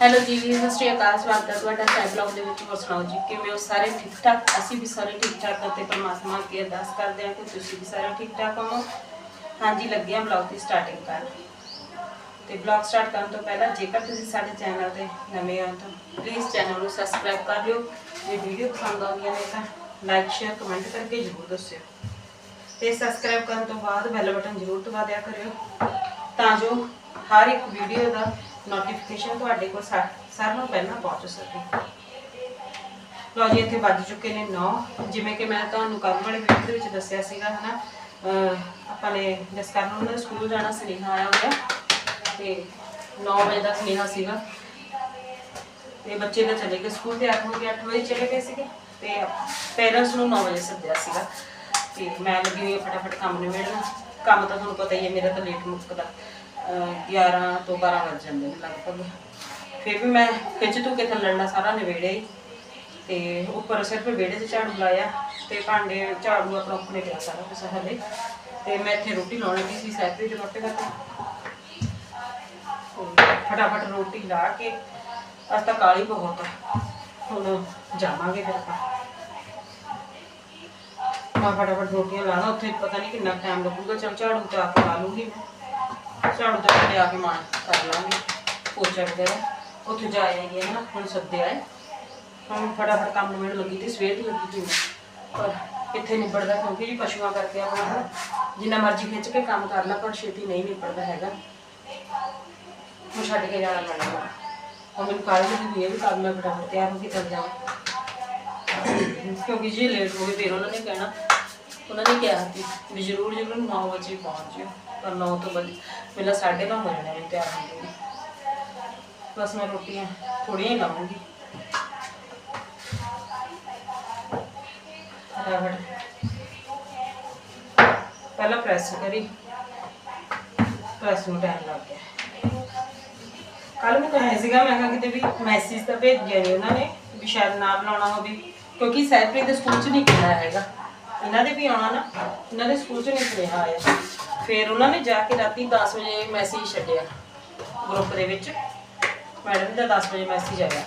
Hello ਜੀ ਵੀ ਸਤਿ ਸ਼੍ਰੀ ਅਕਾਲ, ਸਵਾਗਤ ਹੈ ਤੁਹਾਡਾ ਸਾਈਡ ਬਲੌਗ ਦੇ ਵਿੱਚ। ਹੋਰ ਸੁਣਾਓ ਜੀ, ਕਿਵੇਂ ਹੋ? ਸਾਰੇ ਠੀਕ ਠਾਕ? ਅਸੀਂ ਵੀ ਸਾਰੇ ਠੀਕ ਠਾਕ ਅਤੇ ਪਰਮਾਤਮਾ ਅੱਗੇ ਅਰਦਾਸ ਕਰਦੇ ਹਾਂ ਕਿ ਤੁਸੀਂ ਵੀ ਸਾਰੇ ਠੀਕ ਠਾਕ ਹੋਵੋ। ਹਾਂਜੀ, ਲੱਗੇ ਹਾਂ ਬਲੌਗ ਦੀ ਸਟਾਰਟਿੰਗ ਕਰਨ ਤੇ ਬਲੌਗ ਸਟਾਰਟ ਕਰਨ ਤੋਂ ਪਹਿਲਾਂ ਜੇਕਰ ਤੁਸੀਂ ਸਾਡੇ ਚੈਨਲ ਤੇ ਨਵੇਂ ਹੋ ਤਾਂ ਪਲੀਜ਼ ਚੈਨਲ ਨੂੰ ਸਬਸਕ੍ਰਾਈਬ ਕਰ ਲਿਓ। ਜੇ ਵੀਡੀਓ ਪਸੰਦ ਆਉਂਦੀਆਂ ਨੇ ਤਾਂ ਲਾਈਕ ਸ਼ੇਅਰ ਕਮੈਂਟ ਕਰਕੇ ਜ਼ਰੂਰ ਦੱਸਿਓ। ਤੇ ਸਬਸਕ੍ਰਾਈਬ ਕਰਨ ਤੋਂ ਬਾਅਦ ਬੈਲ ਬਟਨ ਜ਼ਰੂਰ ਦਬਾ ਦਿਆ ਕਰਿਓ ਤਾਂ ਜੋ ਹਰ ਇੱਕ ਵੀਡੀਓ ਦਾ ਨੋਟੀਫਿਕੇਸ਼ਨ ਤੁਹਾਡੇ ਕੋਲ ਸਾਰਿਆਂ ਨਾਲੋਂ ਪਹਿਲਾਂ ਪਹੁੰਚ ਸਕੇ। ਲੋ ਜੀ, ਇੱਥੇ ਵੱਜ ਚੁੱਕੇ ਨੇ 9 ਜਿਵੇਂ ਕਿ ਮੈਂ ਤੁਹਾਨੂੰ ਕੱਲ੍ਹ ਵਾਲੇ ਵੀਡੀਓ ਦੇ ਵਿੱਚ ਦੱਸਿਆ ਸੀਗਾ, ਹਨਾ? ਆਪਾਂ ਨੇ ਜਿਸ ਕਾਰਨ ਉਹਨਾਂ ਸਕੂਲ ਜਾਣਾ ਸੁਨੇਹਾ ਆਇਆ ਹੋਇਆ, ਤੇ 9 ਵਜੇ ਦਾ ਸੁਨੇਹਾ ਸੀਗਾ। ਤੇ ਬੱਚੇ ਤਾਂ ਚਲੇ ਗਏ ਸਕੂਲ ਤੇ 8 ਵਜੇ 8 ਵਜੇ ਚਲੇ ਗਏ ਸੀਗੇ, ਤੇ ਪੇਰੈਂਟਸ ਨੂੰ 9 ਵਜੇ ਸੱਦਿਆ ਸੀਗਾ। ਤੇ ਮੈਂ ਲੱਗੀ ਹੋਈ ਫਟਾਫਟ ਕੰਮ ਨਿਬੇੜਨਾ। ਕੰਮ ਤਾਂ ਤੁਹਾਨੂੰ ਪਤਾ ਹੀ ਹੈ ਮੇਰਾ ਤਾਂ ਲੇਟ ਮੁੱਕਦਾ। 11 ਤੋਂ 12 ਵਜ ਜਾਂਦੇ ਨੇ ਲਗਭਗ। ਫਿਰ ਵੀ ਮੈਂ ਖਿੱਚ ਤੂ ਕੇ ਥੱਲੜਾ ਸਾਰਾ ਨਿਬੇੜਿਆ ਹੀ। ਤੇ ਉੱਪਰ ਸਿਰਫ ਵਿਹੜੇ 'ਚ ਝਾੜੂ ਲਾਇਆ ਤੇ ਭਾਂਡੇ ਝਾੜੂ ਆਪਣਾ ਉੱਪਰ ਪਿਆ ਸਾਰਾ ਕੁਛ ਹਲੇ। ਤੇ ਮੈਂ ਇੱਥੇ ਰੋਟੀ ਲਾਉਣ ਲੱਗੀ ਸੀ ਸੈਪਰੇਟ ਰੋਟੀ ਕਰਕੇ ਫਟਾਫਟ ਰੋਟੀ ਲਾ ਕੇ, ਅੱਜ ਤਾਂ ਕਾਲੀ ਬਹੁਤ ਆ। ਹੁਣ ਜਾਵਾਂਗੇ ਫਿਰ ਆਪਾਂ। ਮੈਂ ਫਟਾਫਟ ਰੋਟੀਆਂ ਲਾਣਾ ਉੱਥੇ ਪਤਾ ਨਹੀਂ ਕਿੰਨਾ ਟਾਈਮ ਲੱਗੂਗਾ, ਚਲ ਝਾੜੂ ਤਾਂ ਆ ਲਾ ਲੂੰਗੀ ਝਾੜੂ ਤੇ ਆਪਣੇ ਆ ਕੇ ਮਾਰ ਕਰ ਲਾਂਗੇ ਪੋਚਾ ਵਗੈਰਾ ਉੱਥੇ ਜਾ ਆਏਗੀ ਨਾ, ਹੁਣ ਸੱਦਿਆ ਹੈ ਹੁਣ ਫਟਾਫਟ ਕੰਮ ਨੂੰ ਮੈਨੂੰ ਲੱਗੀ ਤੇ ਸਵੇਰ ਦੀ ਲੱਗੀ ਸੀ। ਮੈਂ। ਪਰ ਕਿੱਥੇ ਨਿਬੜਦਾ ਕਿਉਂਕਿ ਜੀ ਪਸ਼ੂਆਂ ਕਰਕੇ ਆਪਣਾ ਨਾ ਜਿੰਨਾ ਮਰਜ਼ੀ ਖਿੱਚ ਕੇ ਕੰਮ ਕਰ ਲਾ, ਪਰ ਛੇਤੀ ਨਹੀਂ ਨਿਬੜਦਾ ਹੈਗਾ। ਹੁਣ ਛੱਡ ਕੇ ਜਾਣਾ ਪੈਣਾ ਵਾ। ਹੁਣ ਮੈਨੂੰ ਕਾਲਜ ਦੀ ਵੀ ਇਹ ਵੀ ਕੰਮ ਮੈਂ ਫਟਾਫਟ ਤਿਆਰ ਹੋ ਕੇ ਚੱਲ ਜਾਵਾਂ। ਕਿਉਂਕਿ ਜੇ ਲੇਟ ਹੋ ਗਏ, ਫਿਰ ਉਹਨਾਂ ਨੇ ਕਹਿਣਾ, ਉਹਨਾਂ ਨੇ ਕਿਹਾ ਸੀ ਵੀ ਜ਼ਰੂਰ ਜ਼ਰੂਰ 9 ਵਜੇ ਪਹੁੰਚ ਜਿਓ। ਪਰ 9 ਤੋਂ ਬਾਅਦ ਪਹਿਲਾਂ 9:30 ਹੋ ਜਾਣਾ ਮੈਂ ਤਿਆਰ ਹੁੰਦੇ ਨੂੰ ਬਸ ਮੈਂ ਰੋਟੀਆਂ ਥੋੜੀਆਂ ਹੀ ਲਾਉਂਗੀ ਫਟਾਫਟ। ਪਹਿਲਾਂ ਪ੍ਰੈਸ ਕਰੀ। ਪ੍ਰੈਸ ਨੂੰ ਟਾਈਮ ਲੱਗ ਗਿਆ। ਕੱਲ ਮੈਂ ਕਹਿਆ ਸੀਗਾ, ਮੈਂ ਕਿਹਾ ਕਿਤੇ ਵੀ ਮੈਸੇਜ ਤਾਂ ਭੇਜਿਆ ਨਹੀਂ ਉਹਨਾਂ ਨੇ ਵੀ ਸ਼ਾਇਦ ਨਾ ਬਣਾਉਣਾ ਹੋਵੇ, ਕਿਉਂਕਿ ਸੈਪਰੀ ਦੇ ਸਕੂਲ 'ਚ ਨਹੀਂ ਕਿਹਾ ਹੈਗਾ। ਇਹਨਾਂ ਦੇ ਵੀ ਆਉਣਾ ਨਾ, ਇਹਨਾਂ ਦੇ ਸਕੂਲ 'ਚ ਨਹੀਂ ਸੁਨੇਹਾ ਆਇਆ। ਫਿਰ ਉਹਨਾਂ ਨੇ ਜਾ ਕੇ ਰਾਤੀ 10 ਵਜੇ ਮੈਸੇਜ ਛੱਡਿਆ ਗਰੁੱਪ ਦੇ ਵਿੱਚ। ਮੈਡਮ ਦਾ 10 ਵਜੇ ਮੈਸੇਜ ਆਇਆ।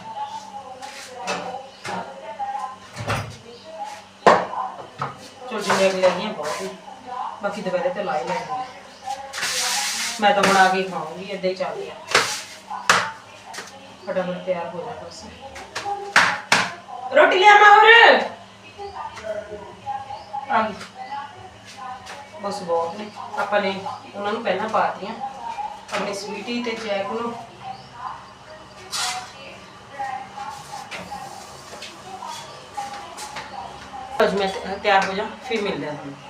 ਚੋ ਲੱਗੀਆਂ ਬਹੁਤ ਨੇ ਬਾਕੀ ਦੁਪਹਿਰੇ ਤੇ ਲਾਈ ਲੈਣੀ। ਮੈਂ ਤਾਂ ਬਣਾ ਕੇ ਹੀ ਖਾਊਂਗੀ, ਏਦਾਂ ਹੀ ਚੱਲ ਗਿਆ ਫਟਾਫਟ ਤਿਆਰ ਹੋ ਜਾ ਬਸ। ਰੋਟੀ ਲਿਆ ਮੈਂ ਹੋਰ? ਆ ਗਈ ਬਸ ਬਹੁਤ ਨੇ। ਆਪਾਂ ਨੇ ਉਹਨਾਂ ਨੂੰ ਪਹਿਲਾਂ ਪਾ ਦਿੱਤੀਆਂ। ਆਪਣੇ ਸਵੀਟੀ ਤੇ ਜੈਕ ਨੂੰ। ਅੱਜ ਮੈਂ ਤਿਆਰ ਹੋ ਜਾ, ਫਿਰ ਮਿਲਦੇ ਹਾਂ ਤੁਹਾਨੂੰ।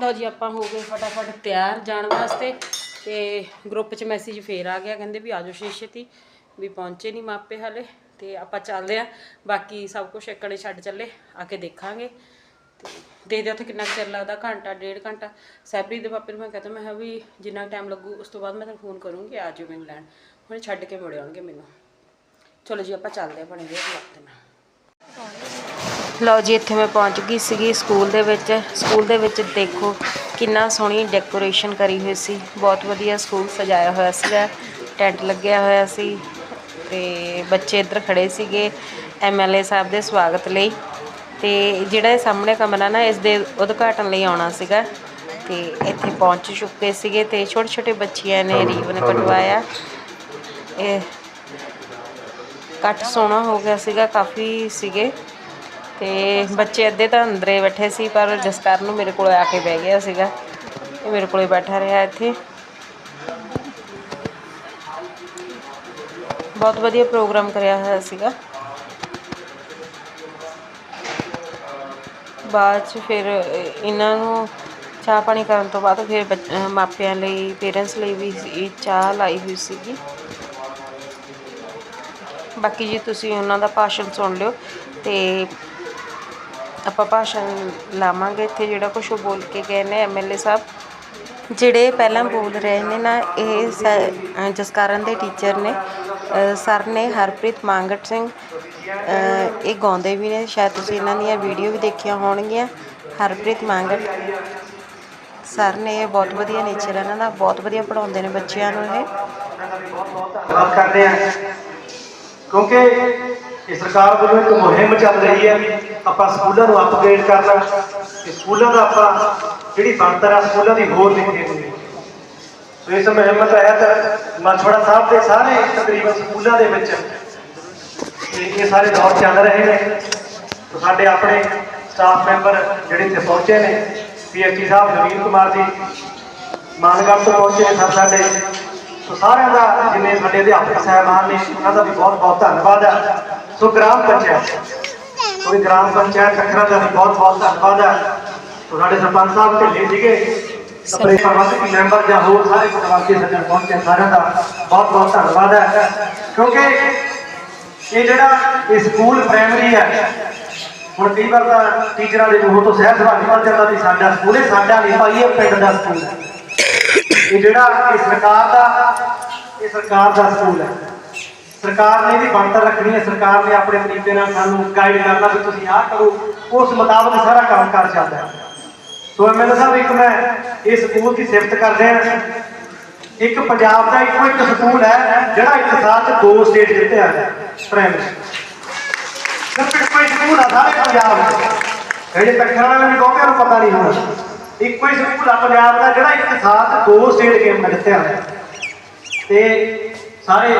ਲਓ ਜੀ, ਆਪਾਂ ਹੋ ਗਏ ਫਟਾਫਟ ਤਿਆਰ ਜਾਣ ਵਾਸਤੇ ਤੇ ਗਰੁੱਪ 'ਚ ਮੈਸੇਜ ਫੇਰ ਆ ਗਿਆ, ਕਹਿੰਦੇ ਵੀ ਆਜੋ ਛੇ ਛੇਤੀ, ਵੀ ਪਹੁੰਚੇ ਨਹੀਂ ਮਾਪੇ ਹਾਲੇ ਤੇ ਆਪਾਂ ਚੱਲਦੇ ਆ ਬਾਕੀ ਸਭ ਕੁਝ ਇੱਕੜੇ ਛੱਡ ਚੱਲੇ, ਆ ਕੇ ਦੇਖਾਂਗੇ। ਤੇ ਦੇਖਦੇ ਆ ਉੱਥੇ ਕਿੰਨਾ ਕੁ ਚਿਰ ਲੱਗਦਾ, ਘੰਟਾ, ਡੇਢ ਘੰਟਾ। ਸੈਬਰੀ ਦੇ ਪਾਪੇ ਨੂੰ ਮੈਂ ਕਹਤਾ, ਮੈਂ ਕਿਹਾ ਵੀ ਜਿੰਨਾ ਟਾਈਮ ਲੱਗੂ, ਉਸ ਤੋਂ ਬਾਅਦ ਮੈਂ ਤੁਹਾਨੂੰ ਫੋਨ ਕਰੂੰਗੀ, ਆ ਜਿਓ ਮੈਨੂੰ ਲੈਣ। ਹੁਣ ਛੱਡ ਕੇ ਮੁੜ ਆਉਣਗੇ ਮੈਨੂੰ। ਚਲੋ ਜੀ, ਆਪਾਂ ਚੱਲਦੇ ਆ ਬਣੇ ਦੇ ਵਕਤ ਨਾਲ। ਲਓ ਜੀ ਇੱਥੇ ਮੈਂ ਪਹੁੰਚ ਗਈ ਸੀਗੀ ਸਕੂਲ ਦੇ ਵਿੱਚ। ਸਕੂਲ ਦੇ ਵਿੱਚ ਦੇਖੋ ਕਿੰਨਾ ਸੋਹਣੀ ਡੈਕੋਰੇਸ਼ਨ ਕਰੀ ਹੋਈ ਸੀ। ਬਹੁਤ ਵਧੀਆ ਸਕੂਲ ਸਜਾਇਆ ਹੋਇਆ ਸੀਗਾ। ਟੈਂਟ ਲੱਗਿਆ ਹੋਇਆ ਸੀ ਤੇ ਬੱਚੇ ਇੱਧਰ ਖੜੇ ਸੀਗੇ। ਐਮਐਲਏ ਸਾਹਿਬ ਦੇ ਸਵਾਗਤ ਲਈ। ਤੇ ਜਿਹੜਾ ਇਹ ਸਾਹਮਣੇ ਕਮਰਾ ਨਾ ਇਸ ਦੇ ਉਦਘਾਟਨ ਲਈ ਆਉਣਾ ਸੀਗਾ। ਤੇ ਇੱਥੇ ਪਹੁੰਚ ਚੁੱਕੇ ਸੀਗੇ ਤੇ ਛੋਟੇ ਛੋਟੇ ਬੱਚਿਆਂ ਨੇ ਰੀਬਨ ਕਟਵਾਇਆ। ਇਹ ਕੱਟ ਸੋਹਣਾ ਹੋ ਗਿਆ ਸੀਗਾ ਕਾਫੀ ਸੀਗੇ। ਤੇ ਬੱਚੇ ਅੱਧੇ ਤਾਂ ਅੰਦਰੇ ਬੈਠੇ ਸੀ, ਪਰ ਜਸਕਰ ਨੂੰ ਮੇਰੇ ਕੋਲ ਆ ਕੇ ਬਹਿ ਗਿਆ ਸੀਗਾ। ਇਹ ਮੇਰੇ ਕੋਲੇ ਬੈਠਾ ਰਿਹਾ ਇੱਥੇ। ਬਹੁਤ ਵਧੀਆ ਪ੍ਰੋਗਰਾਮ ਕਰਿਆ ਹੋਇਆ ਸੀਗਾ। ਬਾਅਦ ਚ ਫਿਰ ਇਹਨਾਂ ਨੂੰ ਚਾਹ ਪਾਣੀ ਕਰਨ ਤੋਂ ਬਾਅਦ ਫਿਰ ਬੱਚ- ਮਾਪਿਆਂ ਲਈ, ਪੇਰੈਂਟਸ ਲਈ ਵੀ ਚਾਹ ਲਾਈ ਹੋਈ ਸੀਗੀ। ਬਾਕੀ ਜੀ ਤੁਸੀਂ ਉਹਨਾਂ ਦਾ ਭਾਸ਼ਣ ਸੁਣ ਲਿਓ ਤੇ ਆਪਾਂ ਭਾਸ਼ਣ ਲਾਵਾਂਗੇ ਇੱਥੇ ਜਿਹੜਾ ਕੁਛ ਉਹ ਬੋਲ ਕੇ ਗਏ ਨੇ ਐਮਐਲਏ ਸਾਹਿਬ। ਜਿਹੜੇ ਪਹਿਲਾਂ ਬੋਲ ਰਹੇ ਨੇ ਨਾ ਇਹ ਸ- ਅ, ਦੇ ਟੀਚਰ ਨੇ। ਸਰ ਨੇ ਹਰਪ੍ਰੀਤ ਮੰਗਟ ਸਿੰਘ। ਇਹ ਗਾਉਂਦੇ ਵੀ ਨੇ ਸ਼ਾਇਦ ਤੁਸੀਂ ਇਹਨਾਂ ਦੀਆਂ ਵੀਡੀਓ ਵੀ ਦੇਖੀਆਂ ਹੋਣਗੀਆਂ। ਹਰਪ੍ਰੀਤ ਮੰਗਟ ਸਰ ਨੇ ਇਹ ਬਹੁਤ ਵਧੀਆ ਨੇਚਰ ਇਹਨਾਂ ਦਾ ਬਹੁਤ ਵਧੀਆ ਪੜਾਉਂਦੇ ਨੇ ਬੱਚਿਆਂ ਨੂੰ ਇਹ। ਕਰਦੇ ਹਾਂ। ਕਿਉਂਕਿ ਇਹ ਸਰਕਾਰ ਵੱਲੋਂ ਇੱਕ ਮੁਹਿੰਮ ਚੱਲ ਰਹੀ ਹੈ। ਆਪਾਂ ਸਕੂਲਾਂ ਨੂੰ ਅਪਗ੍ਰੇਡ ਕਰਨਾ, ਤੇ ਸਕੂਲਾਂ ਦਾ ਆਪਾਂ ਜਿਹੜੀ ਬਣਤਰ ਆ, ਸਕੂਲਾਂ ਦੀ ਹੋਰ ਲਿਖੀ ਹੋਈ ਸੋ ਇਸ ਮੁਹਿੰਮ ਤਹਿਤ ਮਛੜਾ ਸਾਹਿਬ ਦੇ ਸਾਰੇ ਤਕਰੀਬਨ ਸਕੂਲਾਂ ਦੇ ਵਿੱਚ ਤੇ ਇਹ ਸਾਰੇ ਦੌਰ ਚੱਲ ਰਹੇ ਨੇ। ਸਾਡੇ ਆਪਣੇ ਸਟਾਫ ਮੈਂਬਰ ਜਿਹੜੇ ਇੱਥੇ ਪਹੁੰਚੇ ਨੇ ਪੀਐਚਡੀ ਸਾਹਿਬ ਨਵੀਨ ਕੁਮਾਰ ਜੀ, ਮਾਨਗੜ੍ਹ ਤੋਂ ਪਹੁੰਚੇ ਨੇ ਸਰ ਸਾਡੇ। ਸੋ ਸਾਰਿਆਂ ਦਾ ਜਿੰਨੇ ਸਾਡੇ ਅਧਿਆਪਕ ਸਾਹਿਬਾਨ ਨੇ ਉਹਨਾਂ ਦਾ ਵੀ ਬਹੁਤ ਬਹੁਤ ਧੰਨਵਾਦ ਹੈ। ਸੋ ਗ੍ਰਾਮ ਪੰਚਾਇਤ ਕੋਈ ਗ੍ਰਾਮ ਪੰਚਾਇਤ ਖਖਰਾ ਦਾ ਵੀ ਬਹੁਤ ਬਹੁਤ ਧੰਨਵਾਦ ਹੈ। ਸੋ ਸਾਡੇ ਸਰਪੰਚ ਸਾਹਿਬ ਢਿੱਲੇ ਸੀਗੇ। ਆਪਣੇ ਪ੍ਰਬੰਧਕੀ ਮੈਂਬਰ ਜਾਂ ਹੋਰ ਸਾਰੇ ਪ੍ਰਵਾਸੀ ਸੱਜਣ ਪਹੁੰਚੇ ਸਾਰਿਆਂ ਦਾ ਬਹੁਤ ਬਹੁਤ ਧੰਨਵਾਦ ਹੈ। ਕਿਉਂਕਿ ਇਹ ਜਿਹੜਾ ਇਹ ਸਕੂਲ ਪ੍ਰਾਇਮਰੀ ਹੈ ਹੁਣ ਕਈ ਵਾਰ ਤਾਂ ਟੀਚਰਾਂ ਦੇ ਮੂੰਹ ਤੋਂ ਸਹਿਜ ਸਵਾਲ ਨਿਕਲ ਜਾਂਦਾ ਵੀ ਸਾਡਾ ਸਕੂਲ ਹੈ ਸਾਡਾ ਨਹੀਂ ਭਾਈ ਇਹ ਪਿੰਡ ਦਾ ਸਕੂਲ ਹੈ। ਇਹ ਜਿਹੜਾ ਇਹ ਸਰਕਾਰ ਦਾ, ਇਹ ਸਰਕਾਰ ਦਾ ਸਕੂਲ ਹੈ। ਸਰਕਾਰ ਨੇ ਇਹਦੀ ਬਣਤਰ ਰੱਖਣੀ ਹੈ। ਸਰਕਾਰ ਨੇ ਆਪਣੇ ਤਰੀਕੇ ਨਾਲ ਸਾਨੂੰ ਗਾਈਡ ਕਰਨਾ ਵੀ ਤੁਸੀਂ ਆਹ ਕਰੋ। ਉਸ ਮੁਤਾਬਕ ਸਾਰਾ ਕੰਮ ਕਰ ਚੱਲਦਾ ਹੈ। ਸੋ ਐਮਐਲਏ ਸਾਹਿਬ, ਇੱਕ ਮੈਂ ਇਸ ਸਕੂਲ ਦੀ ਸਿਫਤ ਕਰਦੇ ਹਾਂ। ਇੱਕ ਪੰਜਾਬ ਦਾ ਇੱਕੋ ਇੱਕ ਸਕੂਲ ਹੈ, ਜਿਹੜਾ ਇੱਕ ਸਾਲ 'ਚ ਦੋ ਸਟੇਟ ਜਿੱਤਿਆ ਹੈ ਪ੍ਰਾਇਮਰੀ ਸਿਰਫ ਇੱਕੋ ਸਕੂਲ ਆ, ਸਾਰੇ ਪੰਜਾਬ ਵਿੱਚ ਜਿਹੜੇ ਤੱਕਰਾਂ ਵਾਲੇ ਵੀ ਬਹੁਤਿਆਂ ਨੂੰ ਪਤਾ ਨਹੀਂ ਹੁੰਦਾ। ਇੱਕੋ ਹੀ ਸਕੂਲ ਆ, ਪੰਜਾਬ ਦਾ ਜਿਹੜਾ ਇੱਕ ਸਾਲ ਦੋ ਸਟੇਟ ਗੇਮ ਜਿੱਤਿਆ ਹੋਇਆ ਤੇ ਸਾਰੇ,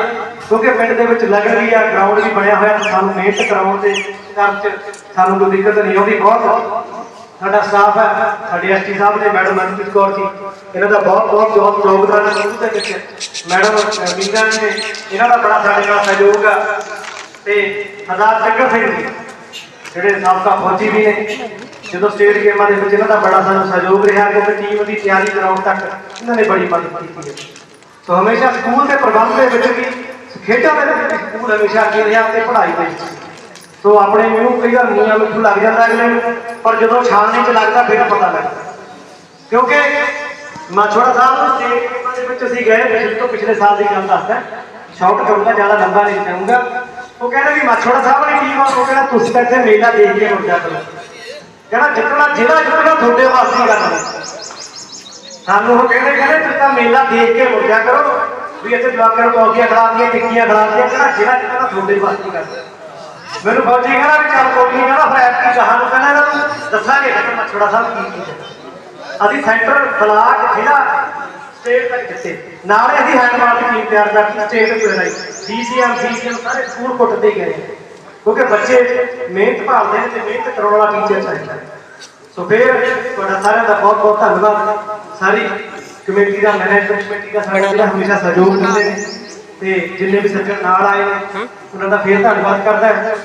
ਕਿਉਂਕਿ ਪਿੰਡ ਦੇ ਵਿੱਚ ਲੱਗ ਰਹੀ ਆ ਗਰਾਊਂਡ ਵੀ ਬਣਿਆ ਹੋਇਆ, ਤੇ ਸਾਨੂੰ ਮਿਹਨਤ ਕਰਾਉਣ ਦੇ ਕੰਮ 'ਚ ਸਾਨੂੰ ਕੋਈ ਦਿੱਕਤ ਨਹੀਂ ਆਉਂਦੀ ਬਹੁਤ। ਸਾਡਾ ਸਟਾਫ ਹੈ ਸਾਡੇ ਐਸਟੀ ਸਾਹਿਬ ਨੇ ਮੈਡਮ ਮਨਪ੍ਰੀਤ ਕੌਰ ਜੀ, ਇਹਨਾਂ ਦਾ ਬਹੁਤ ਬਹੁਤ ਬਹੁਤ ਯੋਗਦਾਨ ਹੈ ਸਕੂਲ ਦੇ ਵਿੱਚ। ਮੈਡਮ ਮੀਨਾ ਨੇ, ਇਹਨਾਂ ਦਾ ਬੜਾ ਸਾਡੇ ਨਾਲ ਸਹਿਯੋਗ ਆ। ਤੇ ਸਰਦਾਰ ਚੱਕਰ ਸਿੰਘ ਜੀ, ਜਿਹੜੇ ਸਾਬਕਾ ਫੌਜੀ ਵੀ ਨੇ ਜਦੋਂ ਸਟੇਟ ਗੇਮਾਂ ਦੇ ਵਿੱਚ ਇਹਨਾਂ ਦਾ ਬੜਾ ਸਾਨੂੰ ਸਹਿਯੋਗ ਰਿਹਾ, ਕਿਉਂਕਿ ਟੀਮ ਦੀ ਤਿਆਰੀ ਕਰਾਉਣ ਤੱਕ ਇਹਨਾਂ ਨੇ ਬੜੀ ਮਦਦ ਕੀਤੀ ਹੈ। ਸੋ ਹਮੇਸ਼ਾ ਸਕੂਲ ਦੇ ਪ੍ਰਬੰਧ ਦੇ ਵਿੱਚ ਵੀ ਖੇਡਾਂ ਦੇ ਵਿੱਚ ਸਕੂਲ ਹਮੇਸ਼ਾ ਅੱਗੇ ਰਿਹਾ ਤੇ ਪੜ੍ਹਾਈ ਦੇ ਵਿੱਚ ਸੋ ਆਪਣੇ ਮੈਨੂੰ ਕਈ ਵਾਰ ਮੂੰਹਾਂ ਮਿੱਠੂ ਲੱਗ ਜਾਂਦਾ ਅਗਲੇ ਨੂੰ, ਪਰ ਜਦੋਂ ਛਾਣਨੇ 'ਚ ਲੱਗਦਾ ਫਿਰ ਪਤਾ ਲੱਗਦਾ। ਕਿਉਂਕਿ ਮਾਛੋੜਾ ਸਾਹਿਬ ਨੂੰ ਸਟੇਟ ਗੇਮਾਂ ਦੇ ਵਿੱਚ ਅਸੀਂ ਗਏ, ਪਿਛਲੇ ਤੋਂ ਪਿਛਲੇ ਸਾਲ ਦੀ ਗੱਲ ਦੱਸਦਾ। ਸ਼ਾਰਟ ਕਰੂੰਗਾ, ਜ਼ਿਆਦਾ ਲੰਬਾ ਨਹੀਂ ਚਾਹੂੰਗਾ ਉਹ ਕਹਿੰਦੇ ਵੀ ਮਾਛੋੜਾ ਸਾਹਿਬ ਵਾਲੀ ਟੀਮ ਆ, ਉਹ ਕਹਿੰਦਾ ਤੁਸੀਂ ਤਾਂ ਇੱਥੇ ਮੇਲਾ ਦੇਖ ਕੇ ਮੁੜ ਜਾ ਕਰੋ ਜਿੱਤਣਾ, ਜਿਹੜਾ ਜਿੱਤਣਾ ਤੁਹਾਡੇ ਵਾਸਤੇ ਕਰਨਾ। ਸਾਨੂੰ ਉਹ ਕਹਿੰਦੇ ਕਹਿੰਦੇ ਤੁਸੀਂ ਤਾਂ ਮੇਲਾ ਦੇਖ ਕੇ ਮੁੜ ਕਰੋ, ਵੀ ਇੱਥੇ ਜਵਾਕਾਂ ਨੂੰ ਕੌਫੀਆਂ ਖਿਲਾਉਂਦੀਆਂ ਟਿੱਕੀਆਂ ਖਿਲਾਉਂਦੀਆਂ ਕਹਿੰਦਾ ਜਿਹੜਾ ਜਿੱਤਣਾ ਤੁਹਾਡੇ ਵਾਸਤੇ ਕਰਨਾ। ਮੈਨੂੰ ਫੌਜੀ ਕਹਿੰਦਾ ਵੀ ਚੱਲ ਕੋਈ ਨਹੀਂ ਕਹਿੰਦਾ ਫਿਰ ਐਤਕੀ ਕਹਾਂ ਨੂੰ ਕਹਿੰਦਾ ਇਹਨਾਂ ਨੂੰ ਦੱਸਾਂਗੇ ਕਿ ਮਛੜਾ ਸਾਹਿਬ ਕੀ ਕੀ ਹੈ। ਅਸੀਂ ਸੈਂਟਰ ਬਲਾਕ, ਜ਼ਿਲ੍ਹਾ ਸਟੇਟ ਤੱਕ ਜਿੱਤੇ। ਨਾਲੇ ਅਸੀਂ ਹੈਂਡਬਾਲ ਦੀ ਟੀਮ ਤਿਆਰ ਕਰਤੀ, ਸਟੇਟ ਤੇ ਲਈ ਡੀਸੀਐਮ ਸੀਸੀਐਮ ਸਾਰੇ ਸਕੂਲ ਕੁੱਟਦੇ ਗਏ। ਕਿਉਂਕਿ ਬੱਚੇ ਮਿਹਨਤ ਭਾਲਦੇ ਨੇ ਤੇ ਮਿਹਨਤ ਕਰਾਉਣ ਵਾਲਾ ਟੀਚਰ ਚਾਹੀਦਾ ਸੋ ਫਿਰ ਤੁਹਾਡਾ ਸਾਰਿਆਂ ਦਾ ਬਹੁਤ ਬਹੁਤ ਧੰਨਵਾਦ। ਸਾਰੀ ਕਮੇਟੀ ਦਾ ਮੈਨੇਜਮੈਂਟ ਕਮੇਟੀ ਦਾ ਸਾਡਾ ਜਿਹੜਾ ਹਮੇਸ਼ਾ ਸਹਿਯੋਗ ਦਿੰਦੇ ਨੇ। ਤੇ ਜਿੰਨੇ ਵੀ ਸੱਜਣ ਨਾਲ ਆਏ ਨੇ, ਉਹਨਾਂ ਦਾ ਫੇਰ ਧੰਨਵਾਦ ਕਰਦਾ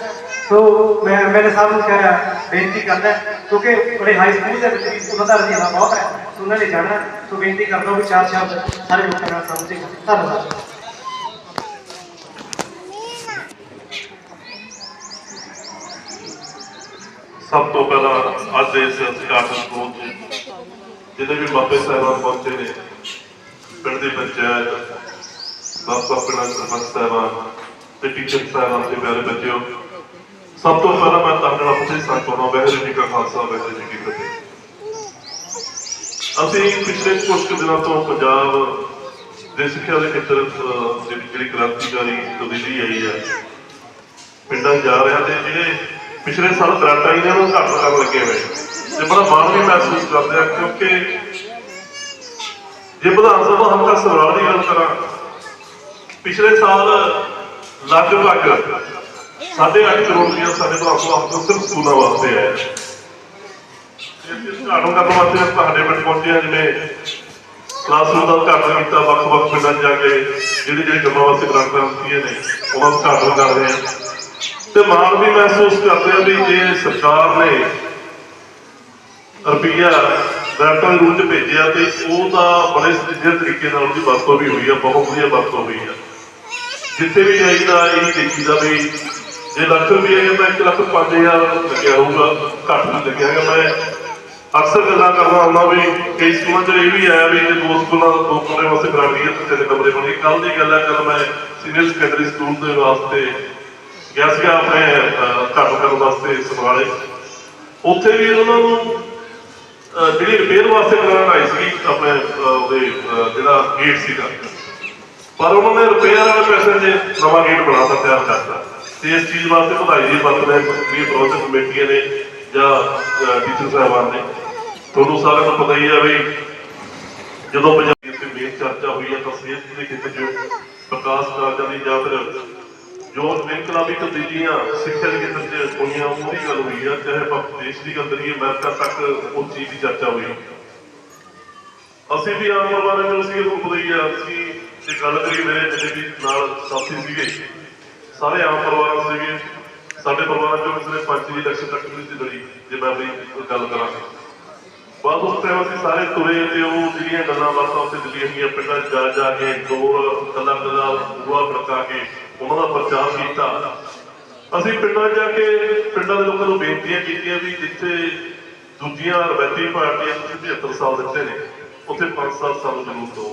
ਸੋ ਮੈਂ ਮੇਰੇ ਸਾਹਿਬ ਨੂੰ ਕਹਿ ਬੇਨਤੀ ਕਰਦਾ ਕਿਉਂਕਿ ਬੜੇ ਹਾਈ ਸਕੂਲ ਦੇ ਵਿੱਚ ਵੀ ਉਹਨਾਂ ਦਾ ਰੁਝਾਨ ਬਹੁਤ ਹੈ। ਉਹਨਾਂ ਨੇ ਜਾਣਾ ਸੋ ਬੇਨਤੀ ਕਰਦਾ ਵੀ ਚਾਰ ਸ਼ਬਦ ਸਾਰੇ ਲੋਕਾਂ ਨਾਲ ਸਮਝੇ। ਧੰਨਵਾਦ। ਸਭ ਤੋਂ ਪਹਿਲਾਂ ਅੱਜ ਦੇ ਇਸ ਅਧਿਕਾਰ ਸਕੂਲ ਜਿਹਦੇ ਵੀ ਮਾਪੇ ਸਾਹਿਬਾਨ ਪਹੁੰਚੇ ਨੇ, ਪਿੰਡ ਦੀ ਪੰਚਾਇਤ ਬਾਪਾ ਪਿੰਡ ਸਰਪੰਚ ਸਾਹਿਬਾਨ ਤੇ ਟੀਚਰ ਸਾਹਿਬਾਨ ਤੇ ਪਿਆਰੇ ਬੱਚਿਓ, ਸਭ ਤੋਂ ਪਹਿਲਾਂ ਮੈਂ ਤੁਹਾਡੇ ਨਾਲ ਪੁੱਛੇ ਸੰਤੋਨਾ ਜੀ ਕਾ ਖਾਲਸਾ, ਵਾਹਿਗੁਰੂ ਜੀ ਕੀ ਫਤਿਹ। ਅਸੀਂ ਪਿਛਲੇ ਕੁਝ ਕੁ ਦਿਨਾਂ ਤੋਂ ਪੰਜਾਬ ਦੇ ਸਿੱਖਿਆ ਦੇ ਖੇਤਰ ਜਿਹੜੀ ਕ੍ਰਾਂਤੀਕਾਰੀ ਤਬਦੀਲੀ ਆਈ ਹੈ, ਪਿੰਡਾਂ 'ਚ ਜਾ ਰਿਹਾ ਤੇ ਜਿਹੜੇ ਪਿਛਲੇ ਸਾਲ ਗ੍ਰਾਂਟਾਂ ਆਈਆਂ ਨੂੰ ਘੱਟ ਕਰਨ ਲੱਗੇ ਹੋਏ। ਤੇ ਬੜਾ ਮਾਣ ਵੀ ਮਹਿਸੂਸ ਕਰਦੇ ਆ, ਕਿਉਂਕਿ ਜੇ ਵਿਧਾਨ ਸਭਾ ਹਲਕਾ ਸਰਵਾਲ ਦੀ ਗੱਲ ਕਰਾਂ, ਪਿਛਲੇ ਸਾਲ ਲਗਭਗ ਸਾਢੇ ਅੱਠ ਕਰੋੜ ਰੁਪਇਆ ਸਾਡੇ ਵਿਧਾਨ ਸਭਾ ਹਲਕਾ ਸਿਰਫ ਸਕੂਲਾਂ ਵਾਸਤੇ ਆਇਆ ਤੇ ਉਦਘਾਟਨ ਕਰਨ ਵਾਸਤੇ ਤੁਹਾਡੇ ਪਿੰਡ ਪਹੁੰਚੇ ਜਿਵੇਂ ਕਲਾਸਰੂਮ ਦਾ ਉਦਘਾਟਨ ਕੀਤਾ, ਵੱਖ-ਵੱਖ ਪਿੰਡਾਂ 'ਚ ਜਾ ਕੇ ਜਿਹੜੇ ਜਿਹੜੇ ਕੰਮਾਂ ਵਾਸਤੇ ਗ੍ਰਾਂਟਾਂ ਦਿੱਤੀਆਂ ਨੇ, ਉਹਨਾਂ ਉਦਘਾਟਨ ਕਰ ਰਹੇ ਹਾਂ। ਤੇ ਮਾਣ ਵੀ ਮਹਿਸੂਸ ਕਰਦੇ ਆ ਵੀ ਜੇ ਸਰਕਾਰ ਨੇ ਰੁਪਈਆ ਗ੍ਰਾਂਟਾਂ ਦੇ ਚ ਭੇਜਿਆ ਤੇ ਉਹ ਤਾਂ ਬੜੇ ਸਿੱਧੇ ਤਰੀਕੇ ਨਾਲ ਉਹਦੀ ਵਰਤੋਂ ਵੀ ਹੋਈ ਆ, ਬਹੁਤ ਵਧੀਆ ਵਰਤੋਂ ਹੋਈ ਆ। ਜਿੱਥੇ ਵੀ ਜਾਈਦਾ ਇਹ ਦੇਖੀਦਾ ਵੀ ਜੇ ਲੱਖ ਰੁਪਏ ਹੈ ਤਾਂ 1 ਲੱਖ 5000 ਲੱਗਿਆ ਹੋਊਗਾ, ਘੱਟ ਨਹੀਂ ਲੱਗਿਆ ਹੈਗਾ। ਮੈਂ ਅਕਸਰ ਗੱਲਾਂ ਕਰਦਾ ਹੁੰਦਾ ਵੀ ਕਈ ਸਕੂਲਾਂ 'ਚ ਇਹ ਵੀ ਆਇਆ ਵੀ ਜੇ ਦੋ ਸਕੂਲਾਂ ਦੋ ਕਮਰੇ ਵਾਸਤੇ ਗਰਾਂਟੀ ਹੈ ਤੇ ਤਿੰਨ ਕਮਰੇ ਬਣੇ ਕੱਲ ਦੀ ਗੱਲ ਹੈ ਕੱਲ ਮੈਂ ਸੀਨੀਅਰ ਸੈਕੰਡਰੀ ਸਕੂਲ ਦੇ ਵਾਸਤੇ ਗਿਆ ਸੀਗਾ ਆਪਣੇ ਅਹ, ਕਰਨ ਵਾਸਤੇ ਸਮਰਾਲੇ ਉੱਥੇ ਵੀ ਉਹਨਾਂ ਨੂੰ ਜਿਹੜੀ ਰਿਪੇਅਰ ਵਾਸਤੇ ਕਰਾਉਣ ਆਈ ਸੀ ਆਪਣੇ ਉਹਦੇ ਜਿਹੜਾ ਗੇਟ ਸੀਗਾ। ਪਰ ਉਹਨਾਂ ਨੇ ਰਿਪੇਅਰ ਵਾਲੇ ਪੈਸੇ ਦੇ ਨਵਾਂ ਗੇਟ ਬਣਾਤਾ ਤਿਆਰ ਕਰਤਾ ਤੇ ਇਸ ਚੀਜ਼ ਵਾਸਤੇ ਵਧਾਈ ਦੀ ਬਾਤ ਹੈ ਵੀ ਪ੍ਰੋਜੈਕਟ ਕਮੇਟੀਆਂ ਨੇ ਜਾਂ ਟੀਚਰ ਸਾਹਿਬਾਨ ਨੇ। ਤੁਹਾਨੂੰ ਸਾਰਿਆਂ ਨੂੰ ਪਤਾ ਹੀ ਹੈ ਵੀ ਜਦੋਂ ਪੰਜਾਬੀ ਤੇ ਮੇਨ ਚਰਚਾ ਹੋਈ ਹੈ ਤਾਂ ਸਿਹਤ ਦੇ ਖੇਤਰ 'ਚ ਪ੍ਰਕਾਸ਼ ਕਾਰਜਾਂ ਦੀ ਜਾਂ ਫਿਰ ਜੋ ਇਨਕਲਾਬੀ ਤਬਦੀਲੀਆਂ ਸਿੱਖਿਆ ਦੇ ਖੇਤਰ 'ਚ ਹੋਈਆਂ ਉਹਦੀ ਗੱਲ ਹੋਈ ਆ, ਚਾਹੇ ਆਪਾਂ ਦੇਸ਼ ਦੀ ਗੱਲ ਕਰੀਏ, ਅਮਰੀਕਾ ਤੱਕ ਉਸ ਚੀਜ਼ ਦੀ ਚਰਚਾ ਹੋਈ। ਅਸੀਂ ਵੀ ਆਮ ਪਰਿਵਾਰਾਂ ਨੂੰ ਅਸੀਂ ਉਹ ਪਤਾ ਆ। ਅਸੀਂ ਜੇ ਗੱਲ ਕਰੀਏ ਮੇਰੇ ਜਿਹੜੇ ਵੀ ਨਾਲ ਸਾਥੀ ਸੀਗੇ, ਸਾਰੇ ਆਮ ਪਰਿਵਾਰ ਸੀਗੇ। ਸਾਡੇ ਪਰਿਵਾਰ ਚੋਂ ਕਿਸੇ ਨੇ ਪੰਜ ਦੀ ਇਲੈਕਸ਼ਨ ਤੱਕ ਨਹੀਂ ਲੜੀ ਜੇ ਮੈਂ ਆਪਣੀ ਗੱਲ ਕਰਾਂ ਬਸ ਉਸ ਟਾਈਮ ਅਸੀਂ ਸਾਰੇ ਤੁਰੇ ਤੇ ਉਹ ਜਿਹੜੀਆਂ ਗੱਲਾਂ ਬਾਤਾਂ ਉੱਥੇ ਦਿੱਲੀਆਂ ਗਈਆਂ, ਪਿੰਡਾਂ 'ਚ ਜਾ ਜਾ ਕੇ ਡੋਰ ਕੱਲਾ ਕੱਲਾ ਬੂਆ ਖੜਕਾ ਕੇ ਉਹਨਾਂ ਦਾ ਪ੍ਰਚਾਰ ਕੀਤਾ। ਅਸੀਂ ਪਿੰਡਾਂ 'ਚ ਜਾ ਕੇ ਪਿੰਡਾਂ ਦੇ ਲੋਕਾਂ ਨੂੰ ਬੇਨਤੀਆਂ ਕੀਤੀਆਂ ਵੀ ਜਿੱਥੇ ਦੂਜੀਆਂ ਰਵਾਇਤੀ ਪਾਰਟੀਆਂ 75 ਸਾਲ ਦਿੱਤੇ ਨੇ, ਉੱਥੇ 5-7 ਸਾਲ ਜ਼ਰੂਰ ਦਿਓ।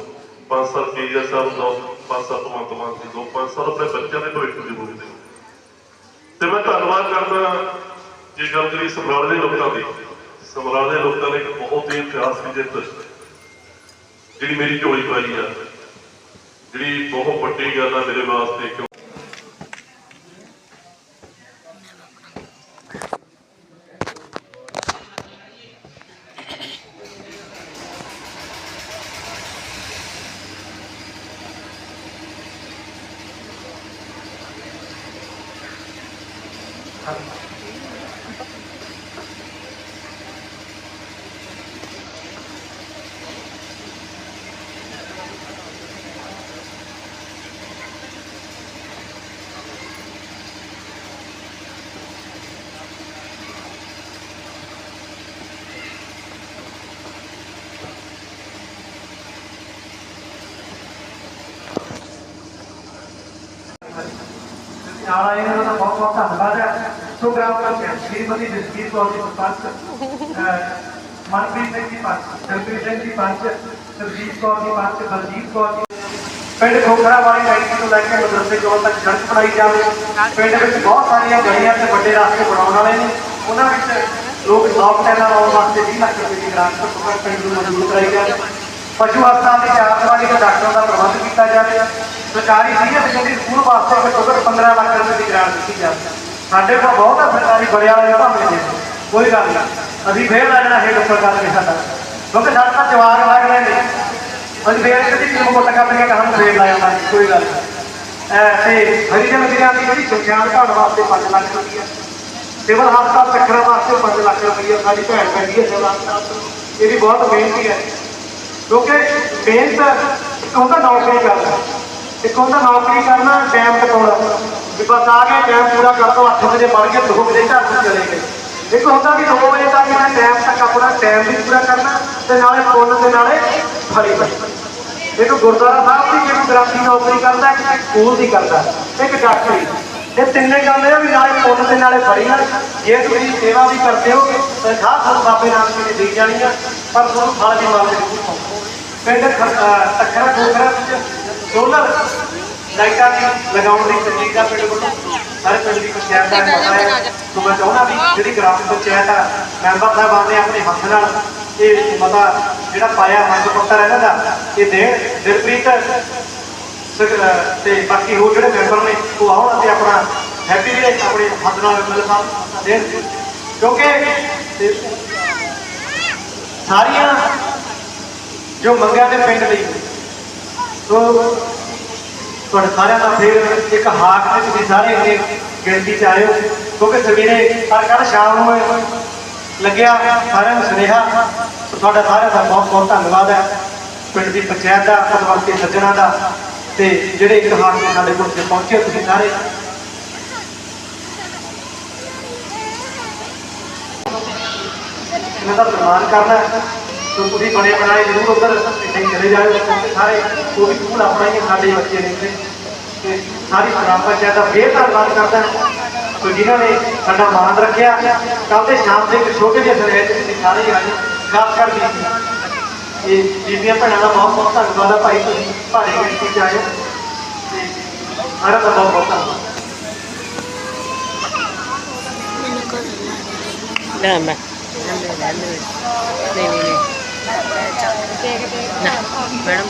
5 ਸਾਲ ਕੇਜਰ ਸਾਹਿਬ ਨੂੰ 5 ਸਾਲ ਭਗਵੰਤ ਮਾਨ ਜੀ ਦਿਓ 5 ਸਾਲ ਆਪਣੇ ਬੱਚਿਆਂ ਦੇ ਭਵਿੱਖ ਦੀ ਦਿਓ। ਤੇ ਮੈਂ ਧੰਨਵਾਦ ਕਰਦਾ ਜੇ ਗੱਲ ਕਰੀ ਸਮਰਾਲ ਦੇ ਲੋਕਾਂ ਦੀ। ਸਮਰਾਲੇ ਦੇ ਲੋਕਾਂ ਨੇ ਇੱਕ ਬਹੁਤ ਹੀ ਇਤਿਹਾਸ ਜਿੱਤ, ਜਿਹੜੀ ਮੇਰੀ ਝੋਲੀ ਪਾਈ ਆ। ਜਿਹੜੀ ਬਹੁਤ ਵੱਡੀ ਗੱਲ ਆ ਮੇਰੇ ਵਾਸਤੇ ਨਾਲ ਆਏ ਨੇ ਉਹਨਾਂ ਦਾ ਬਹੁਤ ਬਹੁਤ ਧੰਨਵਾਦ ਹੈ। ਸੋ ਗ੍ਰਾਮ ਪੰਚਾਇਤ ਸ਼੍ਰੀਮਤੀ ਜਸਵੀਰ ਕੌਰ ਜੀ ਸਰਪੰਚ ਮਨਪ੍ਰੀਤ ਸਿੰਘ ਜੀ ਪੰਚ ਦਿਲਪ੍ਰੀਤ ਸਿੰਘ ਜੀ ਪੰਚ ਸਰਜੀਤ ਕੌਰ ਜੀ ਪੰਚ ਬਲਜੀਤ ਕੌਰ ਜੀ ਪਿੰਡ ਖੋਖਰਾ ਵਾਲੀ ਲਾਈਨ ਤੋਂ ਲੈ ਕੇ ਮਦਰਸੇ ਕੋਲ ਤੱਕ ਸੜਕ ਬਣਾਈ ਜਾਵੇ। ਪਿੰਡ ਵਿੱਚ ਬਹੁਤ ਸਾਰੀਆਂ ਗਲੀਆਂ ਤੇ ਵੱਡੇ ਰਸਤੇ ਬਣਾਉਣ ਵਾਲੇ ਨੇ। ਉਹਨਾਂ ਵਿੱਚ ਲੋਕ ਸੌਫਟ ਟੈਲਾਂ ਲਾਉਣ ਵਾਸਤੇ 20 ਲੱਖ ਰੁਪਏ ਦੀ ਗ੍ਰਾਂਟ ਤੋਂ ਪਿੰਡ ਨੂੰ ਮਨਜ਼ੂਰ ਕਰਾਈ ਜਾਵੇ। ਪਸ਼ੂ ਹਸਪਤਾਲ ਦੀ ਚਾਰ ਦੀਵਾਰੀ ਦੇ ਡਾਕਟਰਾਂ ਦਾ ਪ੍ਰਬੰਧ ਕੀਤਾ ਜਾਵੇ। ਸਰਕਾਰੀ ਸੀਨੀਅਰ ਸੈਕੰਡਰੀ ਸਕੂਲ ਵਾਸਤੇ ਘੱਟੋ ਘੱਟ 15 ਲੱਖ ਰੁਪਏ ਦੀ ਗ੍ਰਾਂਟ ਦਿੱਤੀ ਜਾਵੇ ਸਾਡੇ ਕੋਲ ਬਹੁਤ ਹੈ ਸਰਕਾਰੀ, ਬੜੇ ਵਾਲੇ ਭਾਵੇਂ ਦੇ ਕੋਈ ਗੱਲ ਨਹੀਂ। ਅਸੀਂ ਫੇਰ ਆ ਜਾਣਾ ਹੇਠ ਸਰਕਾਰ ਦੇ ਸਾਡਾ। ਕਿਉਂਕਿ ਸਾਡੇ ਤਾਂ ਜਵਾਬ ਲੱਗ ਰਹੇ ਨੇ। ਅਸੀਂ ਫੇਰ ਕਦੀ ਟੀਮ ਕੋਲ ਟੱਕਰ ਕੇ ਕਹਾਂ ਫੇਰ ਲਾ ਜਾਂਦਾ ਕੋਈ ਗੱਲ ਨਹੀਂ। ਐ, ਤੇ ਹਰੀਜਨ ਵੀਰਾਂ ਦੀ ਜਿਹੜੀ ਸੁਖਿਆਨ ਘਾਟ ਵਾਸਤੇ 5 ਲੱਖ ਰੁਪਈਆ, ਸਿਵਲ ਹਸਪਤਾਲ ਚੱਕਰਾਂ ਵਾਸਤੇ 5 ਲੱਖ ਰੁਪਈਆ, ਸਾਡੀ ਭੈਣ ਪੈਂਦੀ ਹੈ ਸਿਵਲ ਹਸਪਤਾਲ ਤੋਂ। ਇਹ ਵੀ ਬਹੁਤ ਮਿਹਨਤੀ ਹੈ। ਕਿਉਂਕਿ ਮਿਹਨਤ ਇੱਕ ਹੁੰਦਾ ਨੌਕਰੀ ਕਰਦਾ। ਇੱਕ ਹੁੰਦਾ ਨੌਕਰੀ ਕਰਨਾ ਟਾਈਮ ਟਪਾਉਣਾ ਵੀ ਬਸ ਆ ਗਏ ਟਾਈਮ ਪੂਰਾ ਕਰ ਦੋ 8 ਵਜੇ ਪੜ ਕੇ 2 ਵਜੇ ਘਰ ਨੂੰ ਚਲੇ ਗਏ। ਇੱਕ ਹੁੰਦਾ ਵੀ 2 ਵਜੇ ਤੱਕ ਮੈਂ ਟਾਈਮ ਤੱਕ ਆਪਣਾ ਟਾਈਮ ਵੀ ਪੂਰਾ ਕਰਨਾ, ਤੇ ਨਾਲੇ ਪੁੰਨ ਤੇ ਨਾਲੇ ਫੜੀ ਪਈ ਇੱਕ ਗੁਰਦੁਆਰਾ ਸਾਹਿਬ ਦੀ ਜਿਹੜੀ ਗ੍ਰਾਂਤੀ ਨੌਕਰੀ ਕਰਦਾ, ਇੱਕ ਸਕੂਲ ਦੀ ਕਰਦਾ, ਇੱਕ ਡਾਕਟਰੀ। ਇਹ ਤਿੰਨੇ ਗੱਲ ਇਹ ਆ ਵੀ ਨਾਲੇ ਪੁੰਨ ਤੇ ਨਾਲੇ ਫੜੀ ਨਾਲ। ਜੇ ਤੁਸੀਂ ਸੇਵਾ ਵੀ ਕਰਦੇ ਹੋ ਤਨਖਾਹ ਤੁਹਾਨੂੰ ਬਾਬੇ ਨਾਨਕ ਨੇ ਦੇ ਜਾਣੀ ਆ, ਪਰ ਤੁਹਾਨੂੰ ਫਲ ਵੀ ਮਿਲਦੇ ਜ਼ਰੂਰ ਪਿੰਡ ਤਖਰਾ ਖੋਖਰਾ ਵਿੱਚ ਸੋਲਰ ਲਾਈਟਾਂ ਦੀ ਲਗਾਉਣ ਦੀ ਤਕਨੀਕ ਦਾ ਪਿੰਡ ਵੱਲੋਂ ਸਾਰੇ ਪਿੰਡ ਦੀ ਪੰਚਾਇਤ ਦਾ ਪਤਾ ਹੈ ਸੋ ਮੈਂ ਚਾਹੁੰਦਾ ਵੀ ਜਿਹੜੀ ਗ੍ਰਾਮ ਪੰਚਾਇਤ ਆ ਮੈਂਬਰ ਸਾਹਿਬਾਨ ਨੇ ਆਪਣੇ ਹੱਥ ਨਾਲ ਇਹ ਮਤਾ ਜਿਹੜਾ ਪਾਇਆ ਮੰਗ ਪੱਤਰ ਇਹਨਾਂ ਦਾ ਇਹ ਦੇਣ। ਦਿਲਪ੍ਰੀਤ ਤੇ ਬਾਕੀ ਹੋਰ ਜਿਹੜੇ ਮੈਂਬਰ ਨੇ ਉਹ ਆਉਣ ਅਤੇ ਆਪਣਾ ਹੈਪੀ ਵੀ ਆਪਣੇ ਹੱਥ ਨਾਲ ਮਿਲ ਸਾਹਿਬ ਦੇਣ। ਕਿਉਂਕਿ ਸਾਰੀਆਂ ਜੋ ਮੰਗਿਆ ਦੇ ਪਿੰਡ ਲਈ ਸੋ ਤੁਹਾਡੇ ਸਾਰਿਆਂ ਦਾ ਫਿਰ ਇੱਕ ਹਾਕ ਤੇ ਤੁਸੀਂ ਸਾਰੇ ਇੰਨੇ ਗਿਣਤੀ ਚ ਆਇਓ ਕਿਉਂਕਿ ਸਵੇਰੇ ਪਰ ਕੱਲ ਸ਼ਾਮ ਨੂੰ ਲੱਗਿਆ ਸਾਰਿਆਂ ਨੂੰ ਸੁਨੇਹਾ। ਤੁਹਾਡਾ ਸਾਰਿਆਂ ਦਾ ਬਹੁਤ ਬਹੁਤ ਧੰਨਵਾਦ ਹੈ। ਪਿੰਡ ਦੀ ਪੰਚਾਇਤ ਦਾ ਪਤਵੰਤੇ ਸੱਜਣਾ ਦਾ ਤੇ ਜਿਹੜੇ ਇੱਕ ਹਾਕ ਤੇ ਸਾਡੇ ਕੋਲ ਇੱਥੇ ਪਹੁੰਚੇ ਤੁਸੀਂ ਸਾਰੇ। ਇਹਨਾਂ ਦਾ ਸਨਮਾਨ ਕਰਨਾ ਹੈ। ਸੋ ਤੁਸੀਂ ਬਣੇ ਬਣਾਏ ਜ਼ਰੂਰ ਉਧਰ ਨਹੀਂ ਚਲੇ ਜਾਓ ਕਿਉਂਕਿ ਸਾਰੇ ਉਹ ਵੀ ਸਕੂਲ ਆਪਣਾ ਹੀ ਹੈ, ਸਾਡੇ ਬੱਚੇ ਨੇ ਇੱਥੇ ਤੇ ਸਾਰੀ ਗ੍ਰਾਮ ਪੰਚਾਇਤ ਦਾ ਫੇਰ ਧੰਨਵਾਦ ਕਰਦਾ ਹਾਂ। ਸੋ ਜਿਨ੍ਹਾਂ ਨੇ ਸਾਡਾ ਮਾਣ ਰੱਖਿਆ ਕੱਲ ਦੇ ਸ਼ਾਮ ਦੇ ਇੱਕ ਛੋਟੇ ਜਿਹੇ ਸਨੇਹ ਚ ਤੁਸੀਂ ਸਾਰੇ ਆਏ ਖਾਸ ਕਰ ਬੀਬੀ ਇਹ ਬੀਬੀਆਂ ਭੈਣਾਂ ਦਾ ਬਹੁਤ ਬਹੁਤ ਧੰਨਵਾਦ ਆ ਭਾਈ ਤੁਸੀਂ ਭਾਰੀ ਗਿਣਤੀ ਚ ਆਏ ਹੋ। ਤੇ ਸਾਰਿਆਂ ਦਾ ਬਹੁਤ ਬਹੁਤ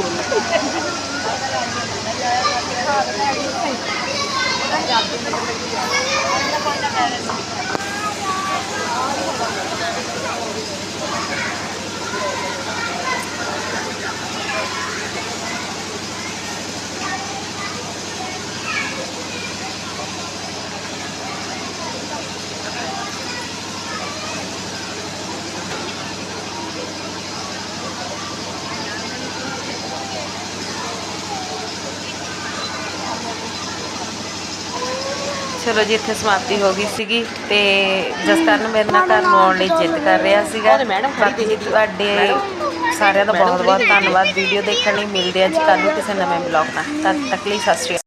ਧੰਨਵਾਦ ਨਾ ਮੈਂ ਨਹੀਂ ਨਹੀਂ ਨਹੀਂ ਨਾ ਮੈਡਮ ਚਲੋ ਜੀ ਇੱਥੇ ਸਮਾਪਤੀ ਹੋ ਗਈ ਸੀਗੀ ਤੇ ਜਸਕਰਨ ਮੇਰੇ ਨਾਲ ਘਰ ਨੂੰ ਆਉਣ ਲਈ ਜਿੱਦ ਕਰ ਰਿਹਾ ਸੀਗਾ। ਬਾਕੀ ਤੁਹਾਡੇ ਸਾਰਿਆਂ ਦਾ ਬਹੁਤ ਬਹੁਤ ਧੰਨਵਾਦ। ਵੀਡੀਓ ਦੇਖਣ ਲਈ ਮਿਲਦੇ ਆ ਜੀ। ਕੱਲ੍ਹ ਨੂੰ ਕਿਸੇ ਨਵੇਂ ਬਲੌਗ ਨਾਲ। ਤਦ ਤੱਕ ਲਈ ਸਤਿ ਸ਼੍ਰੀ ਅਕਾਲ।